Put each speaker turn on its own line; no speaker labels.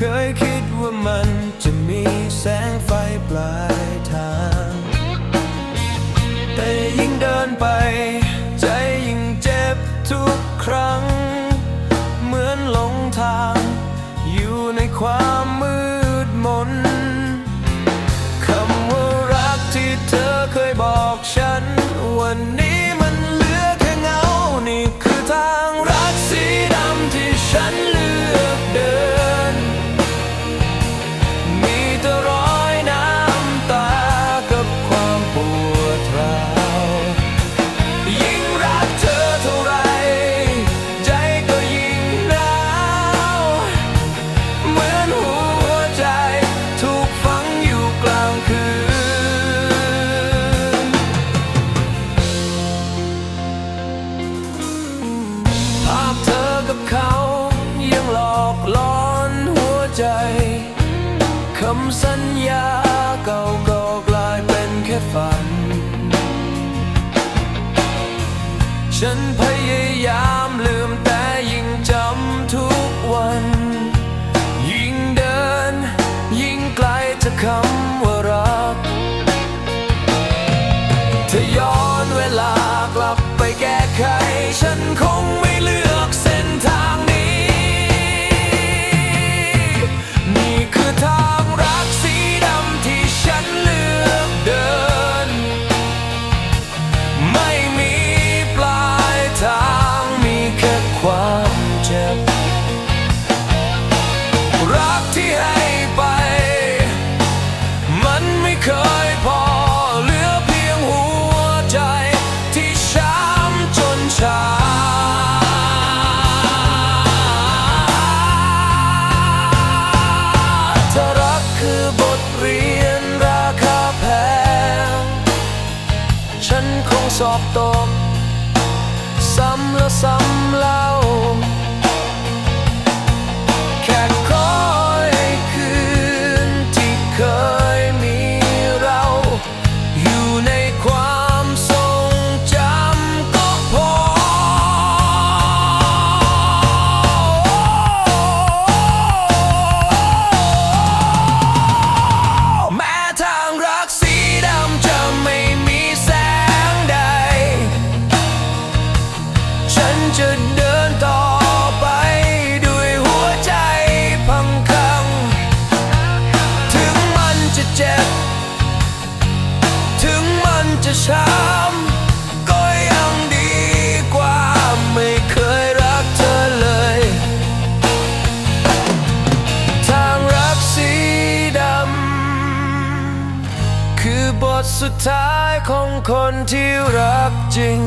คยคิดว่ามันจะมีแสงไฟปลายทาง แต่ยิ่งเดินไป ใจยิ่งเจ็บทุกครั้ง เหมือนหลงทาง อยู่ในความ สัญญาเก่าก็กลายเป็นแค่ฝัน ฉันพยายามลืมแต่ยิ่งจำทุกวัน ยิ่งเดิน ยิ่งไกลจากคำว่ารักถ้าย้อนเวลากลับไปแก้ไข ฉันคง สอบตก ซ้ำแล้วซ้ำเล่า จะช้ำก็ยังดีกว่าไม่เคยรักเธอเลย ทางรักสีดำคือบทสุดท้ายของคนที่รักจริง